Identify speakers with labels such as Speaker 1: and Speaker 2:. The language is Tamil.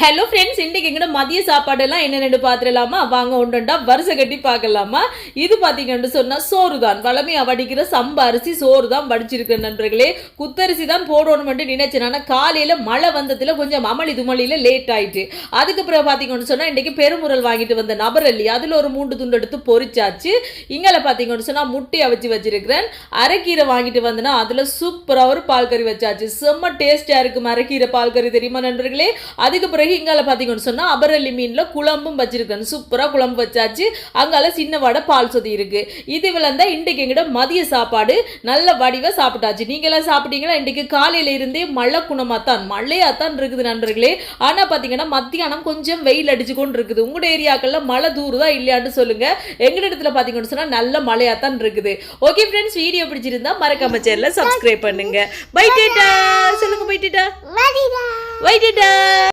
Speaker 1: ஹலோ ஃப்ரெண்ட்ஸ் இன்றைக்கு எங்கட மதிய சாப்பாடெல்லாம் என்னென்னு பார்த்துடலாமா வாங்க உண்டுண்டா வருஷ கட்டி பார்க்கலாமா? இது பார்த்தீங்கன்னு சொன்னால் சோறு தான் வளமையாக வடிக்கிற சம்ப அரிசி சோறு தான் வடிச்சிருக்கேன் நண்பர்களே. குத்தரிசி தான் போடணும்னு நினைச்சேன். ஆனால் காலையில் மழை வந்ததில் கொஞ்சம் அமளி துமளியில் லேட் ஆயிட்டு. அதுக்கு பிறகு பார்த்தீங்கன்னு சொன்னால் இன்றைக்கி பெருமுறல் வாங்கிட்டு வந்த நபர் இல்லையா அதில் ஒரு மூன்று துண்டு எடுத்து பொறிச்சாச்சு இங்கே பார்த்தீங்கன்னு சொன்னால் முட்டையை வச்சு வச்சிருக்கிறேன். அரைக்கீரை வாங்கிட்டு வந்தேன்னா அதில் சூப்பராக ஒரு பால் கறி வச்சாச்சு. செம்ம டேஸ்ட்டாக இருக்கும் அரைக்கீரை பால்கறி தெரியுமா நண்பர்களே? அதுக்கு பிறகு இங்கால பார்த்தீங்கன்னு சொன்னால் அபரல்லி மீனில் குழம்பும் வச்சிருக்கேன் சூப்பராக குழம்பு வச்சாச்சு. அங்கால சின்ன வடை பால் சொதி இருக்கு. இது விளந்தா இன்றைக்கு எங்கிட்ட மதிய சாப்பாடு நல்ல வடிவாக சாப்பிட்டாச்சு. நீங்களாம் சாப்பிட்டீங்களா இன்றைக்கு காலையில இருந்தே மழை குணமாக தான் மழையாக தான் இருக்குது நண்பர்களே. ஆனால் பார்த்தீங்கன்னா மத்தியானம் கொஞ்சம் வெயில் அடிச்சு கொண்டு இருக்குது உங்களோட ஏரியாக்கள்ல மழை தூருதா இல்லையான்னு சொல்லுங்க. எங்க இடத்துல பார்த்தீங்கன்னு சொன்னால் நல்ல மழையாக தான் இருக்குது. ஓகே ஃப்ரெண்ட்ஸ் வீடியோ பிடிச்சிருந்தா மறக்காம சேனலை சப்ஸ்கிரைப் பண்ணுங்க. பை டேட்டா சொல்லுங்க பை டேட்டா பை டேட்டா